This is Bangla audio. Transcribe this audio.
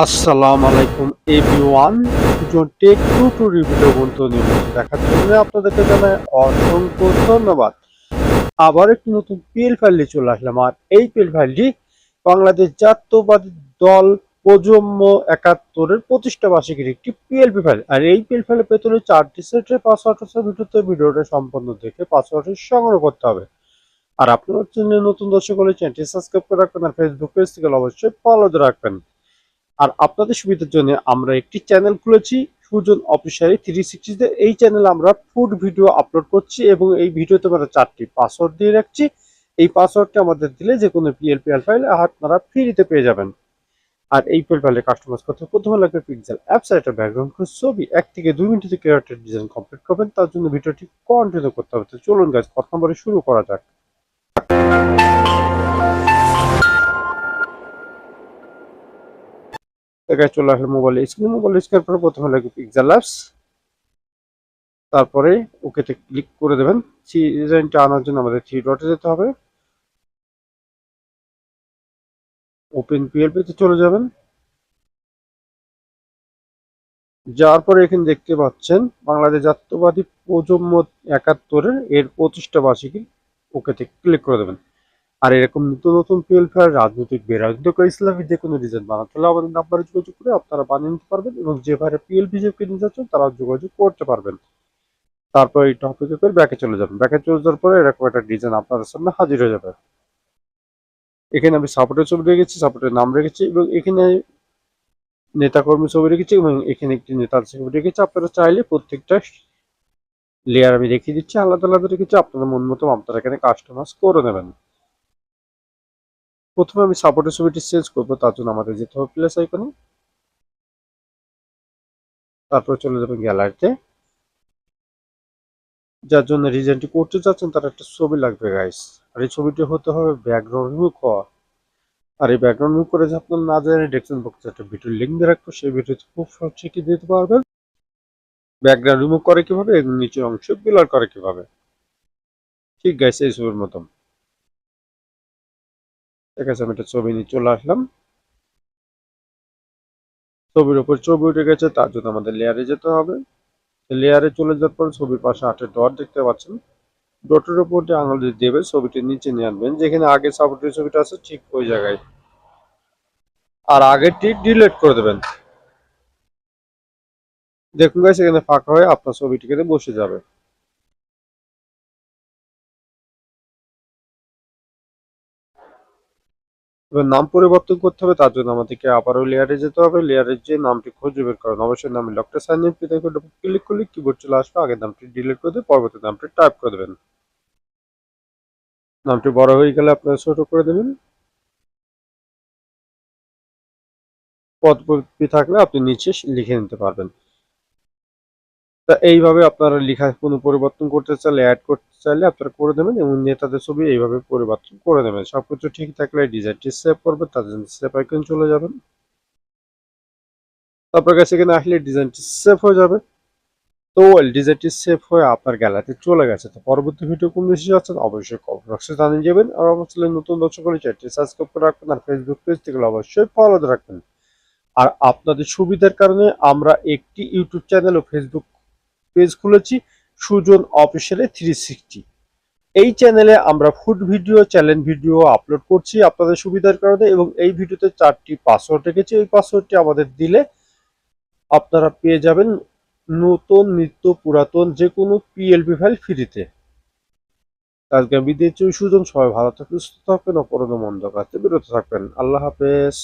আসসালামু আলাইকুম, এভরিওয়ান। দুজন টেক টু টু রিভিউ বন্ধু নিয়মিত দেখার জন্য আপনাদেরকে জানাই অসংখ্য ধন্যবাদ। আবার একটি নতুন পিএল ফাইল নিয়ে চলে আসলাম, আর এই পিএল ফাইলটি বাংলাদেশ জাতীয়বাদী দল প্রজন্ম একাত্তরের প্রতিষ্ঠা বার্ষিকীর একটি পিএলপি ফাইল আর এই পিএল ফাইলের পেছনে চারটি সেটের পাসওয়ার্ড আছে, ভিডিওতে ভিডিওটা সম্পূর্ণ দেখে পাসওয়ার্ডটি সংগ্রহ করতে হবে। আর আপনার জন্য নতুন দর্শক হলে চ্যানেলটি সাবস্ক্রাইব করে রাখবেন, আর ফেসবুক পেজ থেকে অবশ্যই ফলো রাখবেন। আর আপনাদের সুবিধার জন্য আমরা একটি চ্যানেল খুলেছি, সুজন অফিসারি থ্রি সিক্সটিতে এই চ্যানেলে আমরা ফুড ভিডিও আপলোড করছি এবং এই ভিডিওতে আমরা চারটি পাসওয়ার্ড দিয়ে রাখছি। এই পাসওয়ার্ডটি আমাদের দিলে যে কোনো পিএলপিএল ফাইল আপনারা ফ্রিতে পেয়ে যাবেন। আর এই পিএল ফাইলে কাস্টমাইজ করতে প্রথমে লাগবে পিক্সেল অ্যাপ সাইটের ব্যাকগ্রাউন্ড ছবি। এক থেকে দুই মিনিটে ক্যারেক্টার ডিজাইন কমপ্লিট করবেন, তার জন্য ভিডিওটি কন্টিনিউ করতে হবে। তো চলুন গাছ কথা নম্বরে শুরু করা যাক। এখানে চলে আসলে মোবাইল স্ক্রিন মোবাইল স্ক্রিন পরে প্রথমে লাগবে পিক্সেল অ্যাপস তারপরে ওকেতে ক্লিক করে দেবেন। ডিজাইনটা আনার জন্য আমাদের থ্রি ডটে যেতে হবে। ওপেন পিএলপিতে চলে যাবেন। যাওয়ার পরে এখানে দেখতে পাচ্ছেন, বাংলাদেশ জাতীয়বাদী প্রজন্ম একাত্তরের এর প্রতিষ্ঠা বার্ষিকী ওকেতে ক্লিক করে দেবেন। আর এরকম নতুন নতুন পিএলফার রাজনৈতিক বেরাজনৈতিক ইসলামী যে কোনো ডিজাইন বানাতে হলে আমাদের নাম্বারে যোগাযোগ করে আপনারা বানিয়ে নিতে পারবেন এবং যে ভাইরা পিএলপি যে কিনতে যাচ্ছেন তারা যোগাযোগ করতে পারবেন। তারপর এই টপিকে করে ব্যাকে চলে যাবেন। ব্যাকে চলে যাওয়ার পরে এরকম একটা ডিজাইন আপনাদের সামনে হাজির হয়ে যাবে। এখানে আমি সাপোর্টের ছবি রেখেছি সাপোর্টের নাম রেখেছি এবং এখানে নেতাকর্মী ছবি রেখেছি এবং এখানে একটি নেতার ছবি রেখেছি। আপনারা চাইলে প্রত্যেকটা লেয়ার আমি রেখে দিচ্ছি, আলাদা আলাদা রেখেছি। আপনাদের মন মতো আপনারা এখানে কাস্টমাইজ করে নেবেন। প্রথমে আমি সাপোর্টের ছবিটি চেঞ্জ করব, তার জন্য আমাদের যেতে হবে প্লেস আইকনে তারপর চলে যাবেন গ্যালারিতে যার জন্য রিজেন্টটি করতে চাচ্ছেন, তার একটা ছবি লাগবে গাইস আর এই ছবিটি হতে হবে ব্যাকগ্রাউন্ড রিমুভ হওয়া। আর এই ব্যাকগ্রাউন্ড রিমুভ করে যে আপনার না জানেন ডেস্কশন বক্সে একটা ভিডিও লিঙ্ক দিয়ে রাখব, সেই ভিডিওতে খুব সহজ শিখিয়ে দিতে পারবেন। ব্যাকগ্রাউন্ড রিমুভ করে কীভাবে এবং নিচের অংশ ব্লার করে কীভাবে। ঠিক গাইস এই ছবির মতন। ঠিক আছে আমি একটা ছবি নিয়ে চলে আসলাম। ছবির উপর ছবি উঠে গেছে, তার জন্য আমাদের লেয়ারে যেতে হবে। লেয়ারে চলে যাওয়ার পর ছবির পাশে আটের ডট দেখতে পাচ্ছেন। ডটের উপর দিয়ে আঙুল দেবে, ছবিটি নিচে নিয়ে আনবেন। যেখানে আগে সাপোর্টের ছবিটা আছে, ঠিক ওই জায়গায়। আর আগেরটি ডিলিট করে দেবেন। দেখুন গাইস এখানে ফাঁকা হয়ে আপনার ছবিটি এখানে বসে যাবে। এবার নাম পরিবর্তন করতে হবে, তার জন্য আমাদেরকে আবারও লেয়ারে যেতে হবে। লেয়ারের যে নামটি খুঁজে বের করেন। অবশ্যই নামে লকটা সাইন ইন পিতে ক্লিক করলে কিবোর্ড চলে আসবে। আগের নামটি ডিলিট করে দিয়ে পরবর্তী নামটি টাইপ করে দেবেন। নামটি বড় হয়ে গেলে আপনারা ছোট করে দেবেন। পদপতি থাকলে আপনি নিচে লিখে নিতে পারবেন। তা এইভাবে আপনারা লেখা কোনো পরিবর্তন করতে চাইলে অ্যাড করতে চাইলে আপনারা করে দেবেন এবং নেতাদের ছবি এইভাবে পরিবর্তন করে দেবেন। সব কিছু ঠিক থাকলে ডিজাইনটি সেভ করবেন, তার জন্য সেভ আইকন চলে যাবেন। তারপর কাছে এখানে আসলে ডিজাইনটি সেভ হয়ে যাবে। তো ডিজাইনটি সেভ হয়ে আপনার গ্যালারিতে চলে গেছে। তো পরবর্তী ভিডিও কোন বেশি যাচ্ছেন অবশ্যই কমেন্ট বক্সে জানিয়ে যাবেন আর অবশ্যই নতুন দর্শক হলে চ্যানেলটি সাবস্ক্রাইব করে রাখবেন আর ফেসবুক পেজ থেকে অবশ্যই ফলো রাখবেন। আর আপনাদের সুবিধার কারণে আমরা একটি ইউটিউব চ্যানেল ও ফেসবুক পেজ খুলেছি, সুজন অফিসিয়ালে থ্রি সিক্সটি এই চ্যানেলে আমরা food video channel video upload করছি আপনাদের সুবিধার কারণে এবং এই ভিডিওতে চারটি পাসওয়ার্ড রেখেছি। এই পাসওয়ার্ডটি আমাদের দিলে আপনারা পেয়ে যাবেন নতুন, নিত্য, পুরাতন যে কোনো পিএলপি ফাইল ফ্রিতে আজকে বিদেশ সুজন, সবাই ভালো থাকবেন, সুস্থ থাকবেন, অপরাধ মন্দ কাছে বিরত থাকবেন। আল্লাহ হাফেজ।